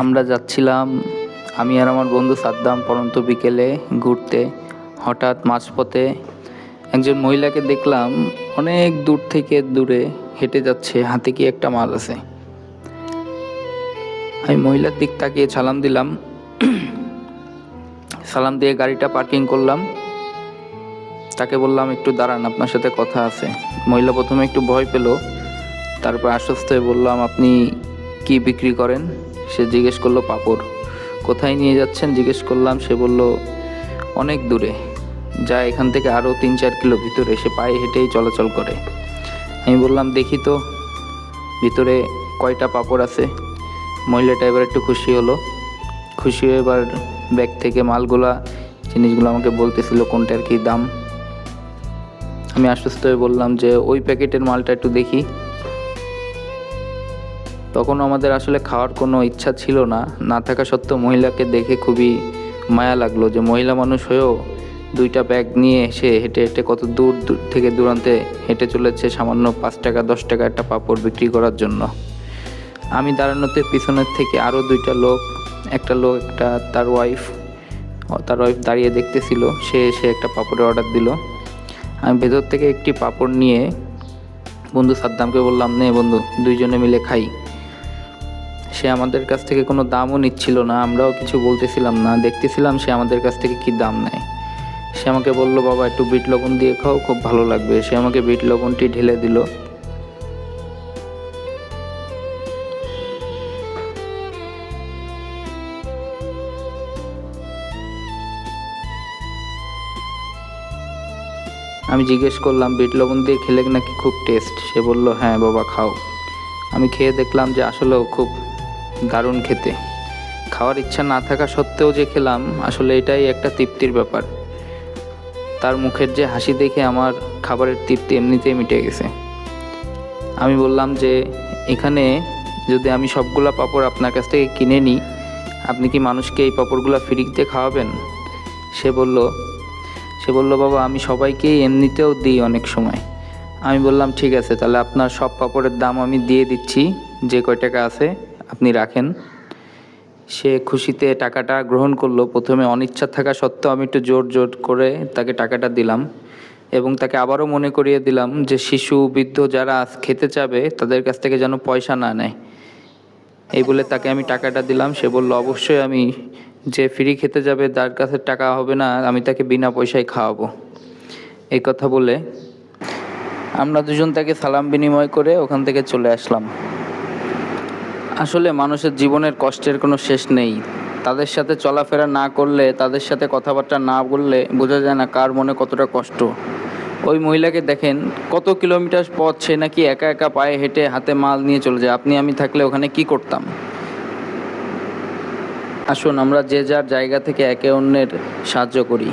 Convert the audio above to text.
আমরা যাচ্ছিলাম, আমি আর আমার বন্ধু সাদ্দাম পরন্ত বিকেলে ঘুরতে। হঠাৎ মাঝপথে একজন মহিলাকে দেখলাম অনেক দূর থেকে দূরে হেঁটে যাচ্ছে, হাতে কি একটা মাল আছে। আমি মহিলার দিক তাকিয়ে সালাম দিলাম। সালাম দিয়ে গাড়িটা পার্কিং করলাম। তাকে বললাম, একটু দাঁড়ান, আপনার সাথে কথা আছে। মহিলা প্রথমে একটু ভয় পেল, তারপর আশ্বস্ত হয়ে বললাম, আপনি কি বিক্রি করেন? সে জিজ্ঞেস করল, পাপড়, কোথায় নিয়ে যাচ্ছেন? জিজ্ঞেস করলাম, সে বলল, অনেক দূরে। যা এখান থেকে আরও তিন চার কিলো ভিতরে। সে পায়ে হেঁটেই চলাচল করে। আমি বললাম, দেখি তো, ভিতরে কয়টা পাপড় আছে? মহিলাটা এবার একটু খুশি হলো। খুশি হয়ে এবার ব্যাগ থেকে মালগুলা, জিনিসগুলো আমাকে বলতেছিল, কোনটার কি দাম। আমি আশ্বস্ত হয়ে বললাম যে, ওই প্যাকেটের মালটা একটু দেখি। তখন আমাদের আসলে খাওয়ার কোনো ইচ্ছা ছিল না। না থাকা সত্ত্বেও মহিলাকে দেখে খুবই মায়া লাগল যে মহিলা মানুষ হয়েও দুইটা ব্যাগ নিয়ে এসে হেঁটে হেঁটে কত দূর দূর থেকে দূরান্তে হেঁটে চলেছে সামান্য পাঁচ টাকা, দশ টাকা একটা পাপড় বিক্রি করার জন্য। আমি দাঁড়ানোতে পিছনের থেকে আরও দুইটা লোক, একটা লোক, একটা তার ওয়াইফ তার ওয়াইফ দাঁড়িয়ে দেখতেছিল, সে এসে একটা পাপড়ের অর্ডার দিল। আমি ভেতর থেকে একটি পাপড় নিয়ে বন্ধু সাদ্দামকে বললাম, নে বন্ধু, দুইজনে মিলে খাই। সে আমাদের কাছ থেকে কোনো দামও নিচ্ছিল না, আমরাও কিছু বলতেছিলাম না, দেখতেছিলাম সে আমাদের কাছ থেকে কি দাম নেয়। সে আমাকে বলল, বাবা, একটু বিট লবণ দিয়ে খাও, খুব ভালো লাগবে। সে আমাকে বিট লবণটি ঢেলে দিল। আমি জিজ্ঞেস করলাম, বিট লবণ দিয়ে খেলে নাকি খুব টেস্ট? সে বলল হ্যাঁ বাবা, খাও। আমি খেয়ে দেখলাম যে আসলেও খুব দারুণ খেতে। খাওয়ার ইচ্ছা না থাকা সত্ত্বেও যে খেলাম, আসলে এটাই একটা তৃপ্তির ব্যাপার। তার মুখের যে হাসি দেখে আমার খাবারের তৃপ্তি এমনিতেই মিটে গেছে। আমি বললাম যে, এখানে যদি আমি সবগুলা পাপড় আপনার কাছ থেকে কিনে নিই, আপনি কি মানুষকে এই পাপড়গুলো ফ্রিতে খাওয়াবেন? সে বলল সে বলল, বাবা, আমি সবাইকেই এমনিতেও দিই অনেক সময়। আমি বললাম, ঠিক আছে, তাহলে আপনার সব পাপড়ের দাম আমি দিয়ে দিচ্ছি, যে কয় টাকা আছে আপনি রাখেন। সে খুশিতে টাকাটা গ্রহণ করল। প্রথমে অনিচ্ছা থাকা সত্ত্বেও আমি একটু জোর জোর করে তাকে টাকাটা দিলাম এবং তাকে আবারও মনে করিয়ে দিলাম যে শিশু, বৃদ্ধ যারা খেতে চাবে তাদের কাছ থেকে যেন পয়সা না নেয়। এই বলে তাকে আমি টাকাটা দিলাম। সে বলল, অবশ্যই আমি যে ফ্রি খেতে যাবে তার কাছে টাকা হবে না, আমি তাকে বিনা পয়সায় খাওয়াবো। এই কথা বলে আমরা দুজন তাকে সালাম বিনিময় করে ওখান থেকে চলে আসলাম। আসলে মানুষের জীবনের কষ্টের কোনো শেষ নেই। তাদের সাথে চলাফেরা না করলে, তাদের সাথে কথাবার্তা না বললে বোঝা যায় না কার মনে কতটা কষ্ট। ওই মহিলাকে দেখেন, কত কিলোমিটার পথ সে নাকি একা একা পায়ে হেঁটে হাতে মাল নিয়ে চলে যায়, আপনি আমি থাকলে ওখানে কি করতাম? আসুন, আমরা যে যার জায়গা থেকে একে অন্যের সাহায্য করি।